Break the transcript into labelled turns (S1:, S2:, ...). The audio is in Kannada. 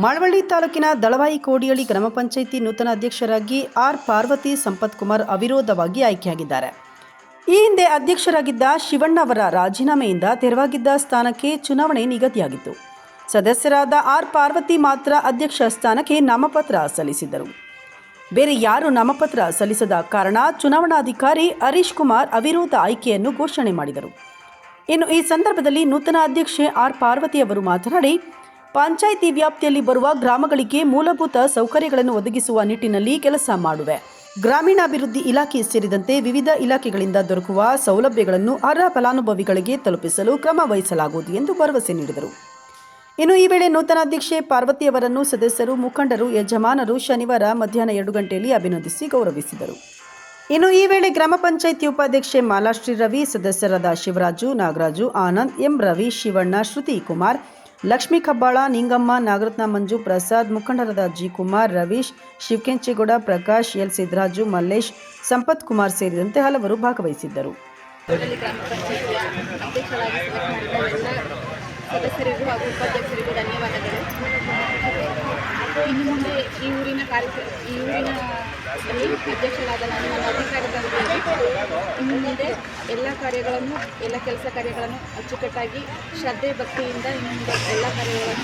S1: ಮಳವಳ್ಳಿ ತಾಲೂಕಿನ ದಳವಾಯಿ ಕೋಡಿಯಳ್ಳಿ ಗ್ರಾಮ ಪಂಚಾಯಿತಿ ನೂತನ ಅಧ್ಯಕ್ಷರಾಗಿ ಆರ್ ಪಾರ್ವತಿ ಸಂಪತ್ ಕುಮಾರ್ ಅವಿರೋಧವಾಗಿ ಆಯ್ಕೆಯಾಗಿದ್ದಾರೆ. ಈ ಹಿಂದೆ ಅಧ್ಯಕ್ಷರಾಗಿದ್ದ ಶಿವಣ್ಣ ಅವರ ರಾಜೀನಾಮೆಯಿಂದ ತೆರವಾಗಿದ್ದ ಸ್ಥಾನಕ್ಕೆ ಚುನಾವಣೆ ನಿಗದಿಯಾಗಿತ್ತು. ಸದಸ್ಯರಾದ ಆರ್ ಪಾರ್ವತಿ ಮಾತ್ರ ಅಧ್ಯಕ್ಷ ಸ್ಥಾನಕ್ಕೆ ನಾಮಪತ್ರ ಸಲ್ಲಿಸಿದರು ಬೇರೆ ಯಾರು ನಾಮಪತ್ರ ಸಲ್ಲಿಸದ ಕಾರಣ ಚುನಾವಣಾಧಿಕಾರಿ ಹರೀಶ್ ಕುಮಾರ್ ಅವಿರೋಧ ಆಯ್ಕೆಯನ್ನು ಘೋಷಣೆ ಮಾಡಿದರು. ಇನ್ನು ಈ ಸಂದರ್ಭದಲ್ಲಿ ನೂತನ ಅಧ್ಯಕ್ಷೆ ಆರ್ ಪಾರ್ವತಿ ಅವರು ಮಾತನಾಡಿ ಪಂಚಾಯಿತಿ ವ್ಯಾಪ್ತಿಯಲ್ಲಿ ಬರುವ ಗ್ರಾಮಗಳಿಗೆ ಮೂಲಭೂತ ಸೌಕರ್ಯಗಳನ್ನು ಒದಗಿಸುವ ನಿಟ್ಟಿನಲ್ಲಿ ಕೆಲಸ ಮಾಡುವೆ. ಗ್ರಾಮೀಣಾಭಿವೃದ್ಧಿ ಇಲಾಖೆ ಸೇರಿದಂತೆ ವಿವಿಧ ಇಲಾಖೆಗಳಿಂದ ದೊರಕುವ ಸೌಲಭ್ಯಗಳನ್ನು ಅರ್ಹ ಫಲಾನುಭವಿಗಳಿಗೆ ತಲುಪಿಸಲು ಕ್ರಮ ವಹಿಸಲಾಗುವುದು ಎಂದು ಭರವಸೆ ನೀಡಿದರು. ಇನ್ನು ಈ ವೇಳೆ ನೂತನ ಅಧ್ಯಕ್ಷೆ ಪಾರ್ವತಿ ಅವರನ್ನು ಸದಸ್ಯರು, ಮುಖಂಡರು, ಯಜಮಾನರು ಶನಿವಾರ ಮಧ್ಯಾಹ್ನ ಎರಡು ಗಂಟೆಯಲ್ಲಿ ಅಭಿನಂದಿಸಿ ಗೌರವಿಸಿದರು. ಇನ್ನು ಈ ವೇಳೆ ಗ್ರಾಮ ಪಂಚಾಯಿತಿ ಉಪಾಧ್ಯಕ್ಷೆ ಮಾಲಾಶ್ರೀ ರವಿ, ಸದಸ್ಯರಾದ ಶಿವರಾಜು, ನಾಗರಾಜು, ಆನಂದ್, ಎಂ ರವಿ, ಶಿವಣ್ಣ, ಶ್ರುತಿ ಕುಮಾರ್ ಲಕ್ಷ್ಮೀ ಕಬ್ಬಾಳ, ನಿಂಗಮ್ಮ, ನಾಗರತ್ನ ಮಂಜು, ಪ್ರಸಾದ್, ಮುಖಂಡರಾದ ಜಿ ಕುಮಾರ್ ರವೀಶ್, ಶಿವಕೆಂಚಿಗೌಡ, ಪ್ರಕಾಶ್, ಎಲ್ ಸಿದ್ದರಾಜು ಮಲ್ಲೇಶ್, ಸಂಪತ್ ಕುಮಾರ್ ಸೇರಿದಂತೆ ಹಲವರು ಭಾಗವಹಿಸಿದ್ದರು.
S2: ಸದಸ್ಯರಿಗೂ ಹಾಗೂ ಉಪಾಧ್ಯಕ್ಷರಿಗೂ ಧನ್ಯವಾದಗಳು. ಇನ್ನು ಮುಂದೆ ಈ ಊರಿನ ಕಾರ್ಯ ಈ ಊರಿನ ಅಧ್ಯಕ್ಷರಾದ ನಾನು ನನ್ನ ಅಧಿಕಾರದಲ್ಲಿ ಇನ್ನು ಮುಂದೆ ಎಲ್ಲ ಕಾರ್ಯಗಳನ್ನು ಎಲ್ಲ ಕೆಲಸ ಕಾರ್ಯಗಳನ್ನು ಅಚ್ಚುಕಟ್ಟಾಗಿ ಶ್ರದ್ಧೆ ಭಕ್ತಿಯಿಂದ ಇನ್ನೊಂದು ಎಲ್ಲ ಕಾರ್ಯಗಳನ್ನು